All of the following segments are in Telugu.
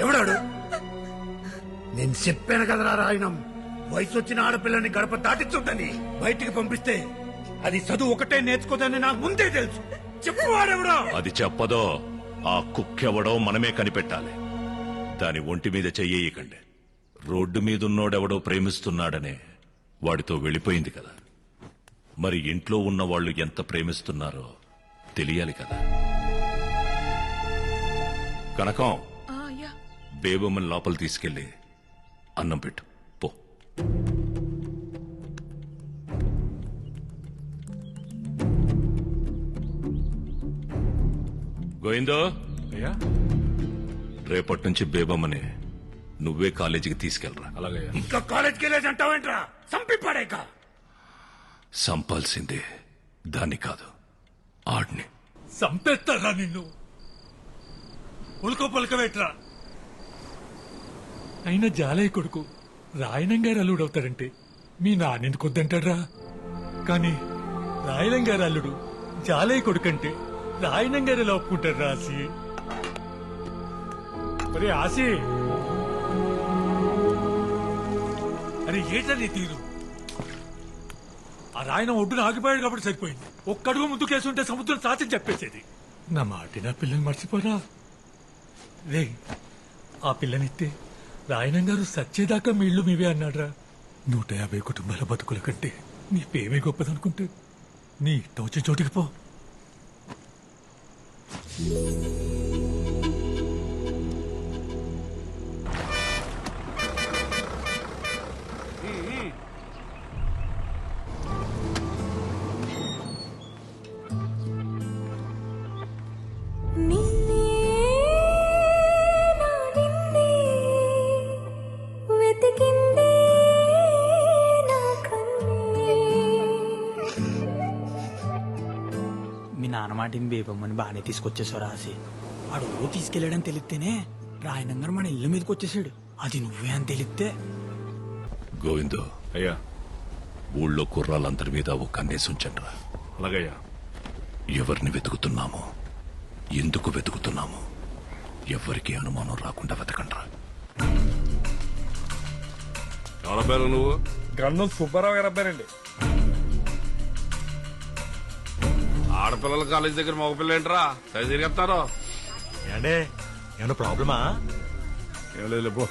ఎవడాడు? నేను చెప్పాను కదరా రాయణం వయసు వచ్చిన ఆడపిల్లని గడప దాటించుందని బయటికి పంపిస్తే అది చదువు ఒకటే నేర్చుకోదని నాకు ముందే తెలుసు. చెప్పువాడెవడో అది చెప్పదో ఆ కుక్కెవడో మనమే కనిపెట్టాలి. దాని ఒంటి మీద చెయ్యకండి రోడ్డు మీదున్నోడెవడో ప్రేమిస్తున్నాడనే వాడితో వెళ్ళిపోయింది కదా. మరి ఇంట్లో ఉన్న వాళ్ళు ఎంత ప్రేమిస్తున్నారో తెలియాలి కదా. కనకం బేబమ్మని లోపల తీసుకెళ్ళి అన్నం పెట్టు. పో. గోవిందో అయ్యా. రేపటి నుంచి బేబమ్మని నువ్వే కాలేజీకి తీసుకెళ్ళరా. అలాగే ఇంకా కాలేజ్కి వెళ్ళేసి అంటావేంట్రా? చంపి పడేక సంపాల్సిందే దాన్ని కాదు ఆడిని. సంపేస్తారా నిన్ను? ఉల్కో పలకవేట్రా. అయినా జాలయ్య కొడుకు. రాయనంగారు అల్లుడు అవుతాడంటే మీ నాన్నెందుకు వద్దంటాడ్రా? కానీ రాయనంగారు అల్లుడు జాలయ్య కొడుకంటే అంటే రాయనంగారు ఎలా ఒప్పుకుంటాడు ఆశి? మరి ఆసి అరే ఏంటని తీరు? ఆ రాయన ఒడ్డున ఆగిపోయాడు కాబట్టి సరిపోయింది. ఒక్కడుగు ముందు కేసు ఉంటే సముద్రం సాచి చెప్పేసేది. నా మాట నా పిల్లని మర్చిపోరా. రే ఆ పిల్లనిస్తే రాయణం గారు సచ్చేదాకా మీ మీవే అన్నాడ్రా. నూట యాభై కుటుంబాల బతుకుల కంటే నీ పేమే గొప్పదనుకుంటే నీ తోచే చోటికి పో. మాటిని బేబమ్మని బాగానే తీసుకొచ్చేసావు రాసి వాడు ఊరు తీసుకెళ్ళాడని తెలిస్తేనే రాయనంగా మన ఇల్లు మీదకి వచ్చేసాడు. అది నువ్వే అని తెలిస్తే. గోవిందో. అయ్యా. ఊళ్ళో కుర్రాళ్ళందరి మీద ఒక కన్నేసి ఉంచండిరా. అలాగయ్యా. ఎవరిని వెతుకుతున్నామో? ఎందుకు వెతుకుతున్నామో? ఎవరికి అనుమానం రాకుండా వెతకండ్రా. ఎవరి పేరు నువ్వు? గంధం సుబ్బారావు గారు అబ్బారండి ఆడపిల్లల కాలేజ్ దగ్గర మగపిల్ల ఏంట్రా సరి తిరిగేస్తారు ఏండే ఏమన్నా ప్రాబ్లమా? ఏం లేదు పో.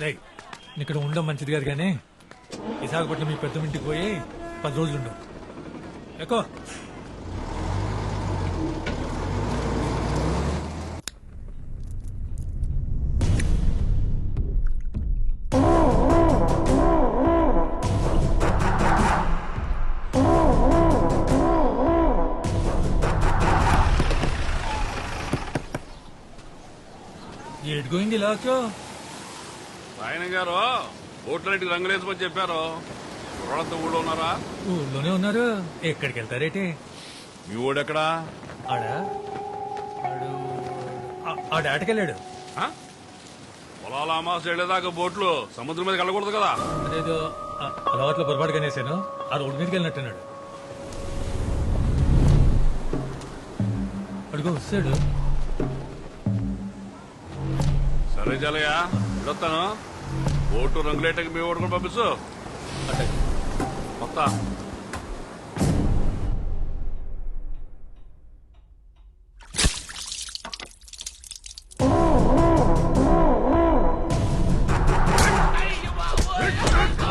రేయ్, ఇక్కడ ఉండడం మంచిది కాదు కానీ విశాఖపట్నం మీ పెద్ద ఇంటికి పోయి పది రోజులు ఉండవు ఎక్కువ ఏడుకోయింది ఇలా వచ్చావు? ఆయన గారు ఓట్లన్నిటికి రంగులేసమని చెప్పారు. కుర్రాళ్ళంతా ఊళ్ళో ఉన్నారా? ఊళ్ళోనే ఉన్నారు. ఎక్కడికి వెళ్తారేటి మీ ఊడెక్కడా? ఆడా? ఆడు ఆ- ఆడు ఆటకెళ్ళాడు. ఆ? పొలాల అమాస వెళ్ళేదాకా బోట్లు సముద్రం మీద వెళ్ళకూడదు కదా. అదేదో ఆ అలవాట్లో పొరపాటు కనేసాను ఆ రోడ్డు మీదకి వెళ్ళినట్టున్నాడు. అడుగు వస్తాడు. సరే జలయ్య వెళ్ళొస్తాను. ఓటు రంగులేటకి మీ ఓటు కూడా పంపించు అట్టాగే. మొత్తం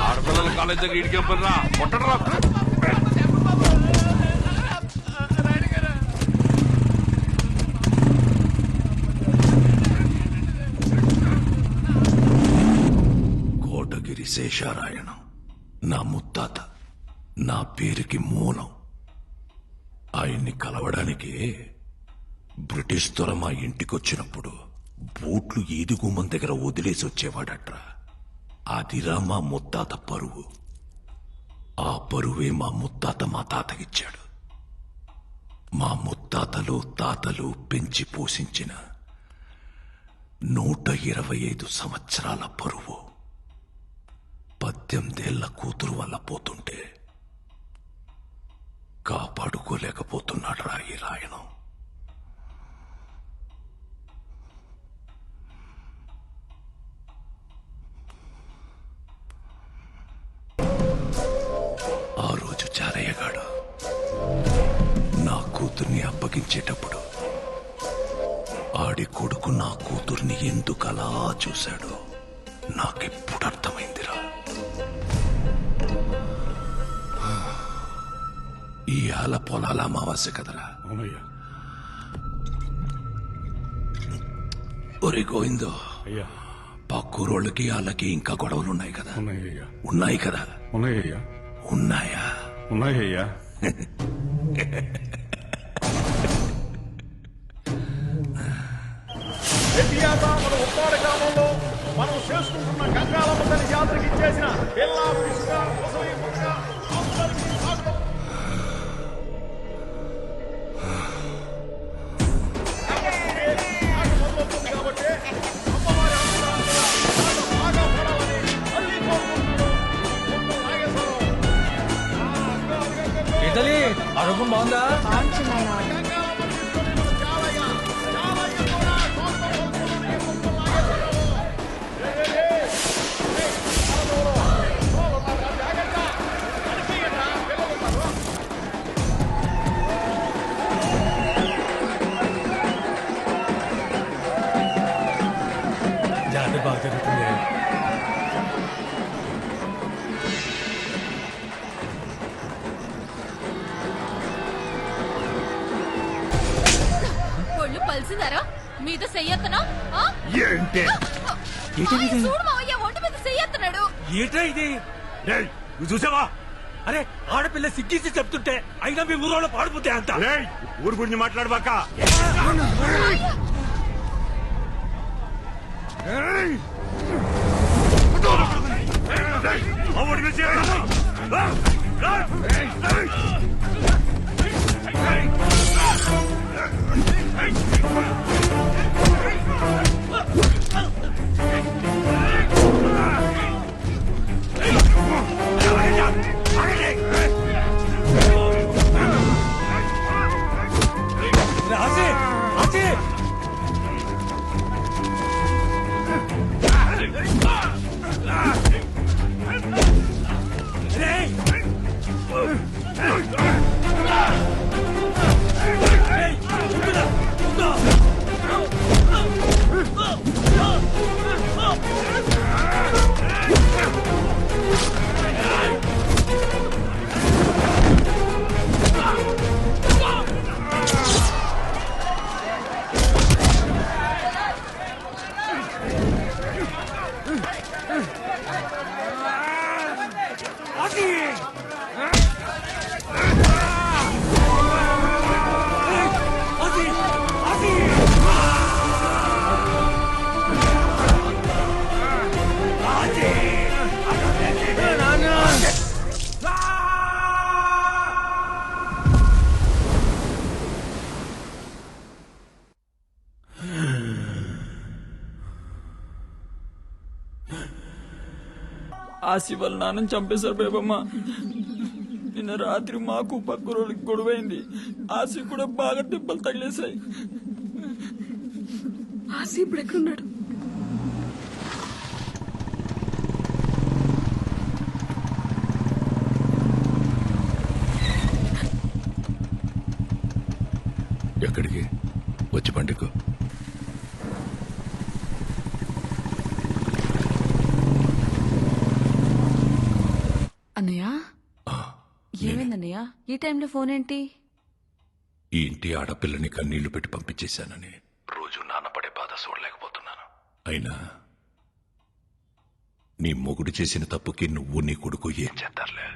ఆడపిల్లల కాలేజ్ దగ్గర ఇడికేం కొట్టడరా. శేషారాయణం నా ముత్తాత నా పేరుకి మూలం. ఆయన్ని కలవడానికి బ్రిటిష్ దొర మా ఇంటికొచ్చినప్పుడు బూట్లు ఈదుగుమ్మం దగ్గర వదిలేసి వచ్చేవాడట్రా. అదిరా మా ముత్తాత పరువు. ఆ పరువే మా ముత్తాత మా తాతకిచ్చాడు. మా ముత్తాతలు తాతలు పెంచి పోషించిన నూట ఇరవై ఐదు సంవత్సరాల పరువు. పద్దెనిమిదేళ్ళ కూతురు వల్ల పోతుంటే కాపాడుకోలేకపోతున్నాడు రా ఈ రాయణం. ఆ రోజు చారయ్యగాడు నా కూతుర్ని అప్పగించేటప్పుడు ఆడి కొడుకు నా కూతుర్ని ఎందుకలా చూశాడో నాకెప్పుడు అర్థమైందిరా. ఈ ఆల పొలాల అమావాస్య కదరా. అవునయ్యా. ఒరే గోవిందో. అయ్యా. పక్కూరోళ్ళకి వాళ్ళకి ఇంకా గొడవలు ఉన్నాయి కదా. ఉన్నాయ్యా ఉన్నాయి కదా. ఉన్నాయ్యా ఉన్నాయా? ఉన్నాయ్యా మన ఉప్పాడ గ్రామంలో మనం చేసుకుంటున్న గంగాలమ్మ తల్లి జాతరకి ఇచ్చేసిన పిల్ల ఇటలీ ఆరోగ్యం బాగుందా? జాతర బాగా జరుగుతుంది ఒళ్ళు పలిసిందారా మీద ఏంటి చూడు మావయ్య ఒంటి మీద చెయ్యత్తన్నాడు ఏటా ఇది రేయ్, నువ్వు చూసావా అరే ఆడపిల్ల సిగ్గిసి చెప్తుంటే అయినా మీ ఊరోళ్ళు పాడిపోతే అంత రేయ్, ఊరు గురించి మాట్లాడబాక ఆసి వాళ్ళ నాన్నని చంపేశారు బేబమ్మ. నిన్న రాత్రి మాకు పక్క రోజులకి గొడవైంది. ఆసి కూడా బాగా దెబ్బలు తగిలేశాయి. ఆసి ఇప్పుడు ఎక్కడున్నాడు? ఎక్కడికి? వచ్చి పండుగ అన్నయ్య? ఏమైందన్నయ్య? ఈ టైంలో ఫోన్ ఏంటి? ఈ ఇంటి ఆడపిల్లని కన్నీళ్ళు పెట్టి పంపించేశానని రోజు నాన్నపడే బాధ చూడలేకపోతున్నాను. అయినా నీ మొగుడు చేసిన తప్పుకి నువ్వు నీ కొడుకు ఏం చేద్దారులే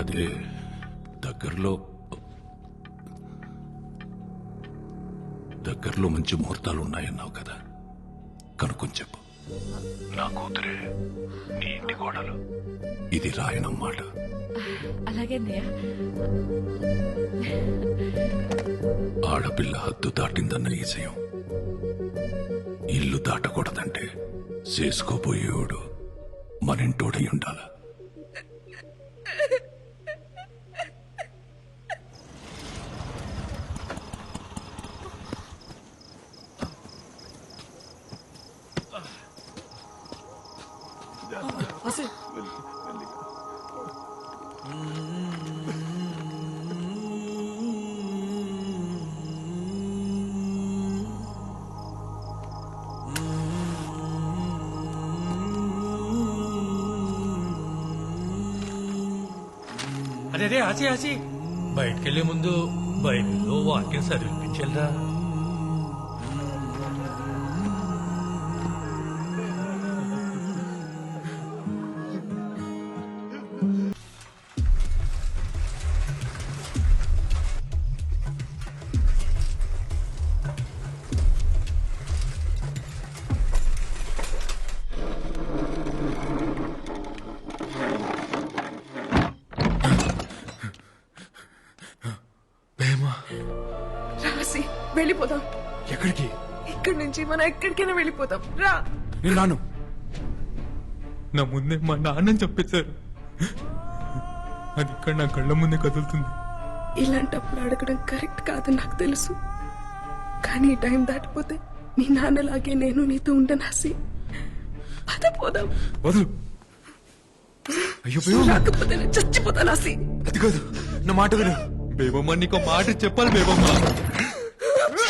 అదే దగ్గరలో దగ్గరలో మంచి ముహూర్తాలు ఉన్నాయన్నావు కదా. కనుక్కొని చెప్పు. నా కూతురే నీ ఇంటి కోడలు. ఇది రాయనం మాట అలాగే ఆడపిల్ల హద్దు దాటిందన్న ఈజయం ఇల్లు దాటకూడదంటే చేసుకోపోయేవాడు మనింటోడై ఉండాల. అదే అదే ఆచి ఆచి. బయటకెళ్ళే ముందు బైబిల్లో వాక్యం చదివించాలరా వెళ్ళిపోదాం. ఎక్కడికి? ఇక్కడి నుంచి మనం ఎక్కడికైనా వెళ్ళిపోదాం. రా. నేను రాను. నా ముందే మా నాన్న చెప్పేశారు. అది ఇక్కడ నా కళ్ళ ముందే కదులుతుంది. ఇలాంటప్పుడు అడగడం కరెక్ట్ కాదని నాకు తెలుసు. కానీ ఈ టైం దాటిపోతే నీ నాన్నలాగే నేను నీతో ఉండను హసి పద పోదాం వదులు అయ్యో రాకపోతే నేను చచ్చిపోతాను హసి అది కాదు నా మాట విను. బేబమ్మ నీకు మాట చెప్పాలి బేబమ్మ.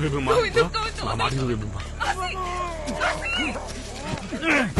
ఆ బేబమ్మ. నువ్వు ఎందుకు కావచ్చు? నా మాట విను బేబమ్మ. హసి! హసి!